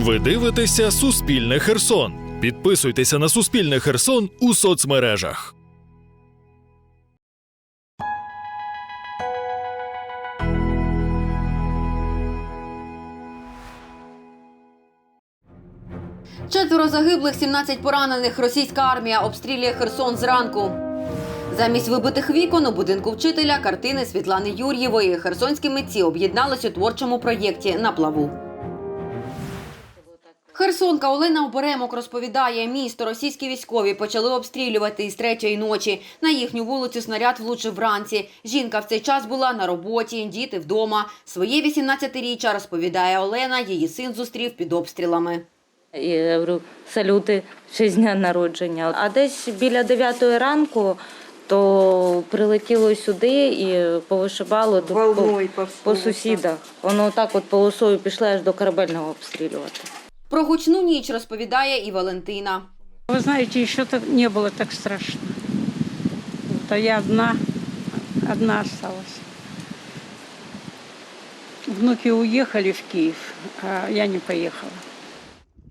Ви дивитеся Суспільне Херсон. Підписуйтеся на Суспільне Херсон у соцмережах. Четверо загиблих, 17 поранених. Російська армія обстрілює Херсон зранку. Замість вибитих вікон у будинку вчителя картини Світлани Юр'євої. Херсонські митці об'єднались у творчому проєкті на плаву. Херсонка Олена Оберемок розповідає, місто російські військові почали обстрілювати із третьої ночі. На їхню вулицю снаряд влучив вранці. Жінка в цей час була на роботі, діти вдома. Своє 18-річчя, розповідає Олена, її син зустрів під обстрілами. Я говорю, салюти в честь дня народження. А десь біля 9 ранку то прилетіло сюди і повишибало до, по, по, по сусідах. Воно так от полосою пішло аж до корабельного обстрілювати. Про гучну ніч розповідає і Валентина. Вы знаете, еще так не было так страшно. Вот, а я одна, одна осталась. Внуки уехали в Киев, а я не поехала.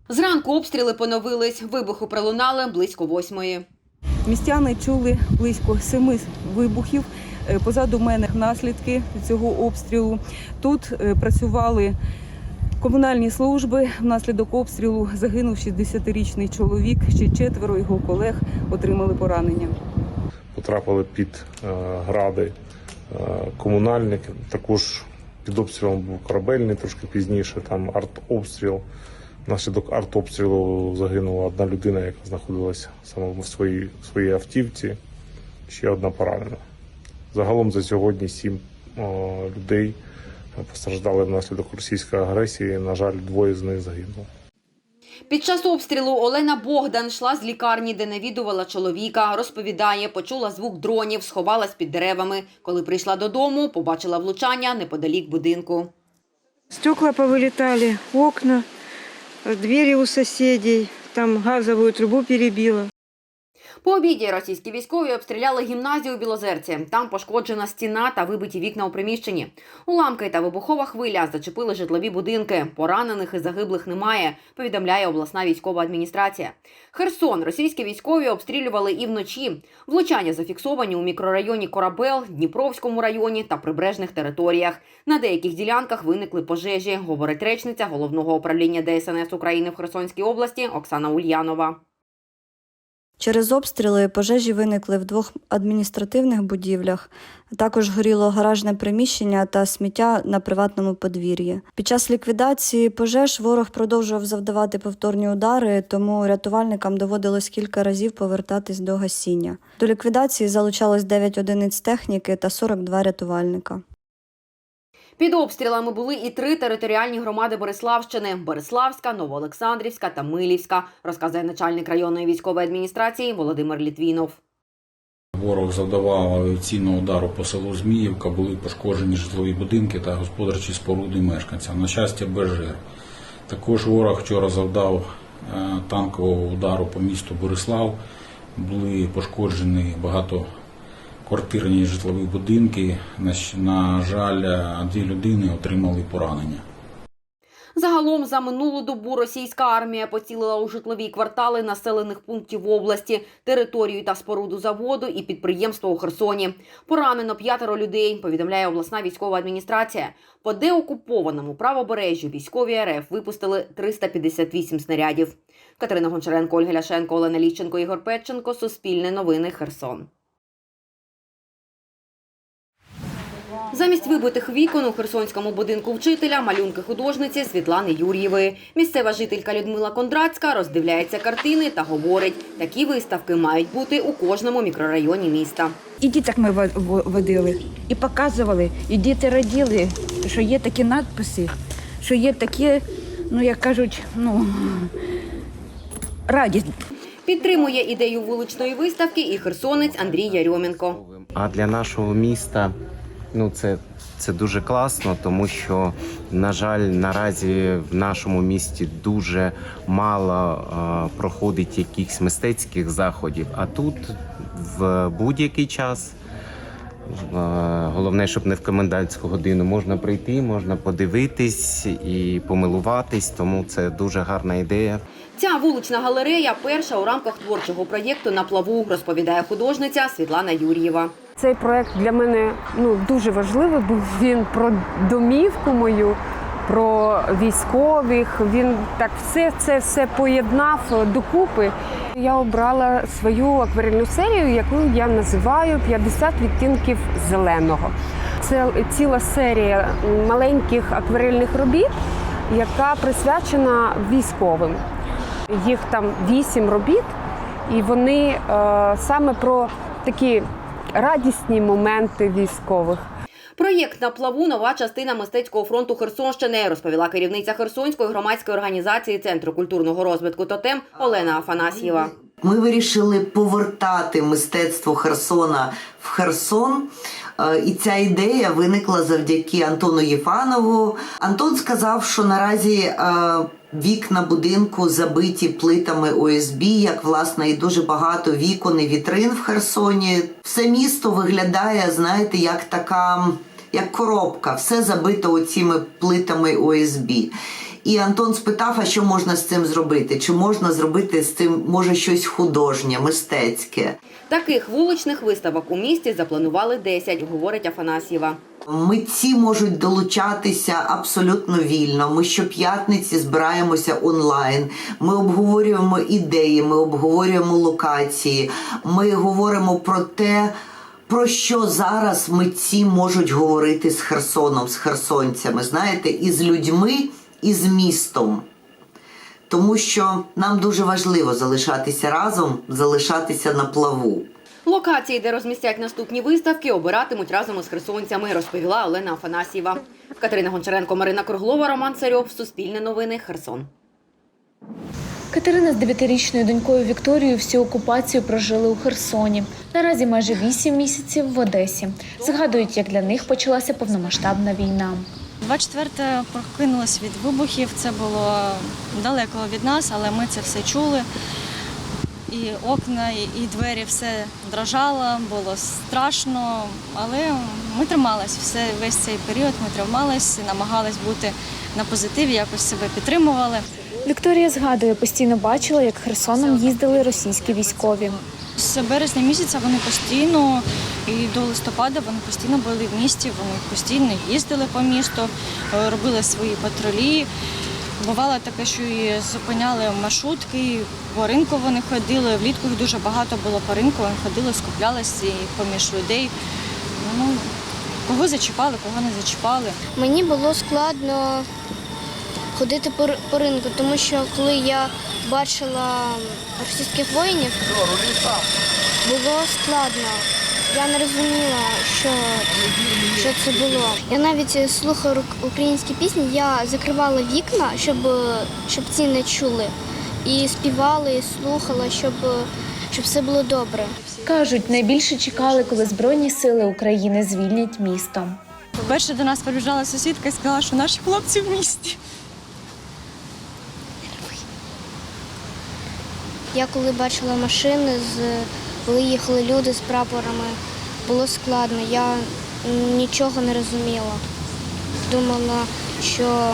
Зранку обстріли поновились. Вибухи пролунали близько восьмої. Містяни чули близько семи вибухів. Е, Позаду мене наслідки цього обстрілу. Тут е, працювали комунальні служби. Внаслідок обстрілу загинув 60-річний чоловік. Ще четверо його колег отримали поранення. потрапили під е, гради е, комунальники. Також під обстрілом був корабельний трошки пізніше, там артобстріл. Внаслідок артобстрілу загинула одна людина, яка знаходилася саме в своїй, своїй автівці, ще одна поранена. Загалом за сьогодні сім е, людей постраждали внаслідок російської агресії. На жаль, двоє з них загинуло. Під час обстрілу Олена Богдан йшла з лікарні, де навідувала чоловіка. Розповідає, почула звук дронів, сховалась під деревами. Коли прийшла додому, побачила влучання неподалік будинку. Стекла повылетали, окна, двери у соседей, там газовую трубу перебило. По обіді російські військові обстріляли гімназію у Білозерці. Там пошкоджена стіна та вибиті вікна у приміщенні. Уламки та вибухова хвиля зачепили житлові будинки. Поранених і загиблих немає, повідомляє обласна військова адміністрація. Херсон російські військові обстрілювали і вночі. Влучання зафіксовані у мікрорайоні Корабел, Дніпровському районі та прибережних територіях. На деяких ділянках виникли пожежі, говорить речниця головного управління ДСНС України в Херсонській області Оксана Ульянова. Через обстріли пожежі виникли в двох адміністративних будівлях. Також горіло гаражне приміщення та сміття на приватному подвір'ї. Під час ліквідації пожеж ворог продовжував завдавати повторні удари, тому рятувальникам доводилось кілька разів повертатись до гасіння. До ліквідації залучалось 9 одиниць техніки та 42 рятувальника. Під обстрілами були і три територіальні громади Бориславщини: Бориславська, Новоолександрівська та Милівська, розказує начальник районної військової адміністрації Володимир Літвінов. Ворог завдавав авіаційного удару по селу Зміївка, були пошкоджені житлові будинки та господарчі споруди мешканців. На щастя, без жертв. Також ворог вчора завдав е, танкового удару по місту Борислав. Були пошкоджені багатоквартирні житлові будинки. На, жаль, дві людини отримали поранення. Загалом за минулу добу російська армія поцілила у житлові квартали населених пунктів області, територію та споруду заводу і підприємства у Херсоні. Поранено п'ятеро людей, повідомляє обласна військова адміністрація. По деокупованому правобережжю військові РФ випустили 358 снарядів. Катерина Гончаренко, Ольга Ляшенко, Олена Ліщенко, Ігор Петченко. Суспільне новини Херсон. Замість вибитих вікон у херсонському будинку вчителя малюнки художниці Світлани Юр'євої. Місцева жителька Людмила Кондрацька роздивляється картини та говорить, такі виставки мають бути у кожному мікрорайоні міста. І діток ми во- во- водили, і показували, і діти раділи, що є такі надписи, що є такі, ну як кажуть, ну радість. Підтримує ідею вуличної виставки і херсонець Андрій Ярьоменко. А для нашого міста ну це, це дуже класно, тому що, на жаль, наразі в нашому місті дуже мало е, проходить якихось мистецьких заходів. А тут в будь-який час Головне, щоб не в комендантську годину можна прийти, можна подивитись і помилуватись, тому це дуже гарна ідея. Ця вулична галерея перша у рамках творчого проєкту на плаву, розповідає художниця Світлана Юр'єва. Цей проект для мене ну дуже важливий. Був він про домівку мою, про військових. Він так все це все поєднав докупи. Я обрала свою акварельну серію, яку я називаю «50 відтінків зеленого. Це ціла серія маленьких акварельних робіт, яка присвячена військовим. Їх там вісім робіт, і вони е, саме про такі радісні моменти військових. Проєкт на плаву нова частина мистецького фронту Херсонщини, розповіла керівниця Херсонської громадської організації Центру культурного розвитку Тотем Олена Афанасьєва. Ми вирішили повертати мистецтво Херсона в Херсон. Е, І ця ідея виникла завдяки Антону Єфанову. Антон сказав, що наразі е, вікна будинку забиті плитами ОСБ, як власне і дуже багато вікон і вітрин в Херсоні. Все місто виглядає, знаєте, як така, як коробка, все забито оціми плитами ОСБ. І Антон спитав, а що можна з цим зробити? Чи можна зробити з цим може щось художнє, мистецьке? Таких вуличних виставок у місті запланували 10, говорить Афанасьєва. Митці можуть долучатися абсолютно вільно. Ми щоп'ятниці збираємося онлайн. Ми обговорюємо ідеї, ми обговорюємо локації. Ми говоримо про те. Про що зараз митці можуть говорити з Херсоном, з херсонцями, знаєте, і з людьми, і з містом. Тому що нам дуже важливо залишатися разом, залишатися на плаву. Локації, де розмістять наступні виставки, обиратимуть разом із херсонцями, розповіла Олена Афанасьєва. Катерина Гончаренко, Марина Круглова, Роман Царьов, Суспільне новини, Херсон. Катерина з дев'ятирічною донькою Вікторією всю окупацію прожили у Херсоні. Наразі майже вісім місяців в Одесі. Згадують, як для них почалася повномасштабна війна. 24 прокинулась від вибухів. Це було далеко від нас, але ми це все чули. І окна, і двері все дрожало, було страшно, але ми тримались все весь цей період. Ми тримались, намагались бути на позитиві, якось себе підтримували. Вікторія згадує, постійно бачила, як Херсоном їздили російські військові. З березня місяця вони постійно і до листопада вони постійно були в місті, вони постійно їздили по місту, е, робили свої патрулі. Бувало таке, що і зупиняли маршрутки, по ринку вони ходили. Влітку їх дуже багато було по ринку, вони ходили, скуплялися поміж людей. Ну, кого зачіпали, кого не зачіпали. Мені було складно ходити по, по ринку, тому що коли я бачила російських воїнів, було складно. Я не розуміла, що, що це було. Я навіть слухала українські пісні, я закривала вікна, щоб, щоб ці не чули. І співала, і слухала, щоб, щоб все було добре. Кажуть, найбільше чекали, коли Збройні сили України звільнять місто. Перше до нас приїжджала сусідка і сказала, що наші хлопці в місті. Я коли бачила машини, коли їхали люди з прапорами, було складно. Я нічого не розуміла. Думала, що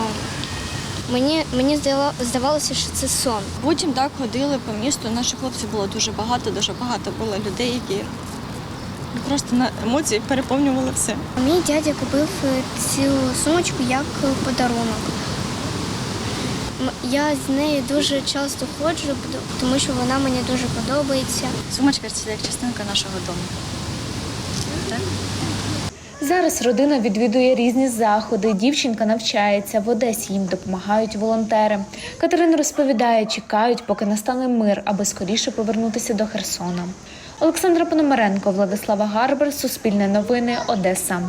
мені, мені здавалося, що це сон. Потім так ходили по місту. Наших хлопців було дуже багато, дуже багато було людей, які просто на емоції переповнювали все. Мій дядя купив е, цю сумочку як подарунок. Я з нею дуже часто ходжу, тому що вона мені дуже подобається. Сумочка це як частинка нашого дому. Так? Зараз родина відвідує різні заходи. Дівчинка навчається в Одесі. Їм допомагають волонтери. Катерина розповідає, чекають, поки настане мир, аби скоріше повернутися до Херсона. Олександра Пономаренко, Владислава Гарбер, Суспільне новини, Одеса.